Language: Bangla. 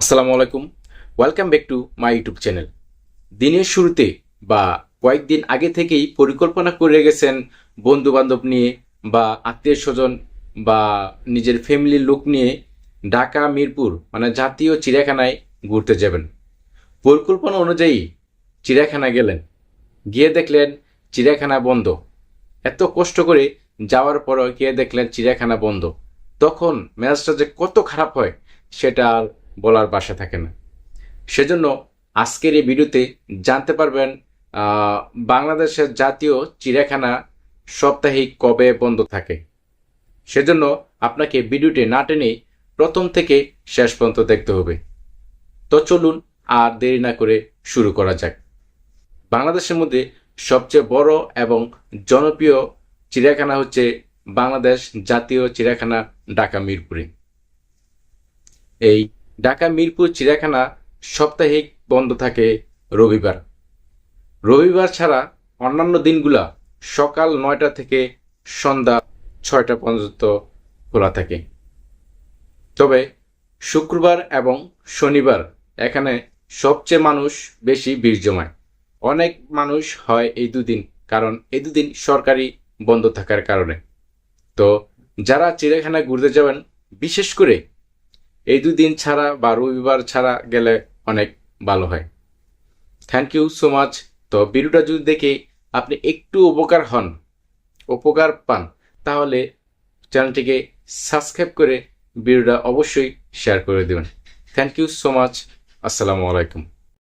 আসসালামু আলাইকুম। Welcome back to my YouTube channel দিনের শুরুতে বা কয়েকদিন আগে থেকেই পরিকল্পনা করে গেছেন বন্ধু বান্ধব নিয়ে বা আত্মীয় স্বজন বা নিজের ফ্যামিলির লোক নিয়ে ঢাকা, মিরপুর মানে জাতীয় চিড়িয়াখানায় ঘুরতে যাবেন। পরিকল্পনা অনুযায়ী চিড়িয়াখানা গেলেন। গিয়ে দেখলেন চিড়িয়াখানা বন্ধ। এত কষ্ট করে যাওয়ার পরও গিয়ে দেখলেন চিড়িয়াখানা বন্ধ। তখন মেজাজটা যে কত খারাপ হয়, সেটা বলার বাসা থাকে না। সেজন্য আজকের এই ভিডিওতে জানতে পারবেন বাংলাদেশের জাতীয় চিড়িয়াখানা সাপ্তাহিক কবে বন্ধ থাকে। সেজন্য আপনাকে ভিডিওটি না টেনে প্রথম থেকে শেষ পর্যন্ত দেখতে হবে। তো চলুন আর দেরি না করে শুরু করা যাক। বাংলাদেশের মধ্যে সবচেয়ে বড় এবং জনপ্রিয় চিড়িয়াখানা হচ্ছে বাংলাদেশ জাতীয় চিড়িয়াখানা ঢাকা মিরপুরে। এই ঢাকা, মিরপুর, চিড়িয়াখানা সাপ্তাহিক বন্ধ থাকে রবিবার। রবিবার ছাড়া অন্যান্য দিনগুলা সকাল নয়টা থেকে সন্ধ্যা ছয়টা পর্যন্ত খোলা থাকে। তবে শুক্রবার এবং শনিবার এখানে সবচেয়ে মানুষ বেশি ভিড় জমায়। অনেক মানুষ হয় এই দুদিন, কারণ এই দুদিন সরকারি বন্ধ থাকার কারণে। তো যারা চিড়িয়াখানা ঘুরতে যাবেন, বিশেষ করে এই দুদিন ছাড়া বা রবিবার ছাড়া গেলে অনেক ভালো হয়। থ্যাংক ইউ সো মাচ তো ভিডিওটা যদি দেখে আপনি একটু উপকার হন, উপকার পান, তাহলে চ্যানেলটিকে সাবস্ক্রাইব করে ভিডিওটা অবশ্যই শেয়ার করে দেবেন। থ্যাংক ইউ সো মাচ আসসালামু আলাইকুম।